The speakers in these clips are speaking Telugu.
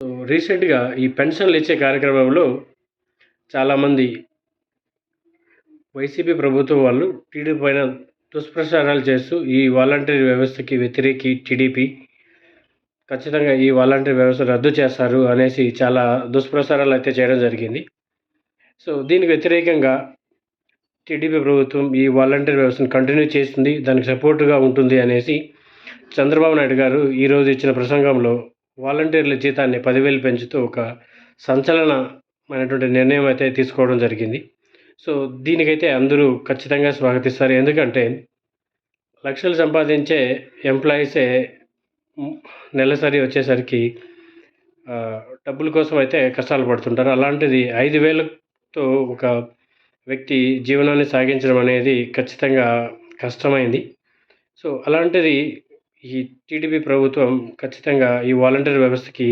సో రీసెంట్గా ఈ పెన్షన్లు ఇచ్చే కార్యక్రమంలో చాలామంది వైసీపీ ప్రభుత్వం వాళ్ళు టీడీపీ పైన దుష్ప్రచారాలు చేస్తూ ఈ వాలంటీర్ వ్యవస్థకి వ్యతిరేకి టీడీపీ ఖచ్చితంగా ఈ వాలంటీర్ వ్యవస్థ రద్దు చేస్తారు అనేసి చాలా దుష్ప్రచారాలు అయితే చేయడం జరిగింది. సో దీనికి వ్యతిరేకంగా టీడీపీ ప్రభుత్వం ఈ వాలంటీర్ వ్యవస్థను కంటిన్యూ చేస్తుంది దానికి సపోర్టుగా ఉంటుంది అనేసి చంద్రబాబు నాయుడు గారు ఈరోజు ఇచ్చిన ప్రసంగంలో వాలంటీర్ల జీతాన్ని పదివేలు పెంచుతూ ఒక సంచలనమైనటువంటి నిర్ణయం అయితే తీసుకోవడం జరిగింది. సో దీనికైతే అందరూ ఖచ్చితంగా స్వాగతిస్తారు. ఎందుకంటే లక్షలు సంపాదించే ఎంప్లాయీసే నెలసరి వచ్చేసరికి డబ్బుల కోసం అయితే కష్టాలు పడుతుంటారు. అలాంటిది ఐదు వేలతో ఒక వ్యక్తి జీవనాన్ని సాగించడం అనేది ఖచ్చితంగా కష్టమైంది. సో అలాంటిది ఈ టీడీపీ ప్రభుత్వం ఖచ్చితంగా ఈ వాలంటీర్ వ్యవస్థకి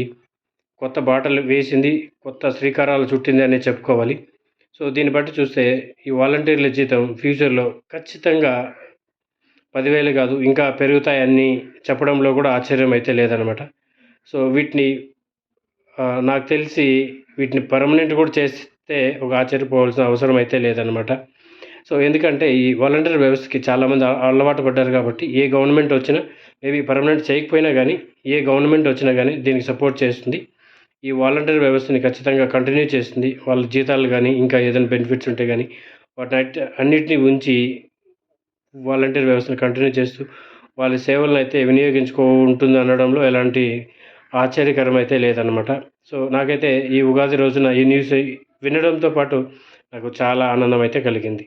కొత్త బాటలు వేసింది కొత్త శ్రీకారాలు చుట్టింది అనే చెప్పుకోవాలి. సో దీన్ని బట్టి చూస్తే ఈ వాలంటీర్ల జీతం ఫ్యూచర్లో ఖచ్చితంగా పదివేలు కాదు ఇంకా పెరుగుతాయని చెప్పడంలో కూడా ఆశ్చర్యం అయితే లేదనమాట. సో వీటిని నాకు తెలిసి వీటిని పర్మనెంట్ కూడా చేస్తే ఒక ఆశ్చర్యపోవాల్సిన అవసరం అయితే లేదనమాట. సో ఎందుకంటే ఈ వాలంటీర్ వ్యవస్థకి చాలామంది అలవాటు పడ్డారు కాబట్టి ఏ గవర్నమెంట్ వచ్చినా మేబీ పర్మనెంట్ చేయకపోయినా కానీ ఏ గవర్నమెంట్ వచ్చినా కానీ దీనికి సపోర్ట్ చేస్తుంది. ఈ వాలంటీర్ వ్యవస్థని ఖచ్చితంగా కంటిన్యూ చేస్తుంది. వాళ్ళ జీతాలు కానీ ఇంకా ఏదైనా బెనిఫిట్స్ ఉంటే కానీ వాటి అన్నిటినీ ఉంచి వాలంటీర్ వ్యవస్థను కంటిన్యూ చేస్తూ వాళ్ళ సేవలను అయితే వినియోగించుకో ఉంటుంది అనడంలో ఎలాంటి ఆశ్చర్యకరం అయితే లేదనమాట సో నాకైతే ఈ ఉగాది రోజున ఈ న్యూస్ వినడంతో పాటు నాకు చాలా ఆనందం అయితే కలిగింది.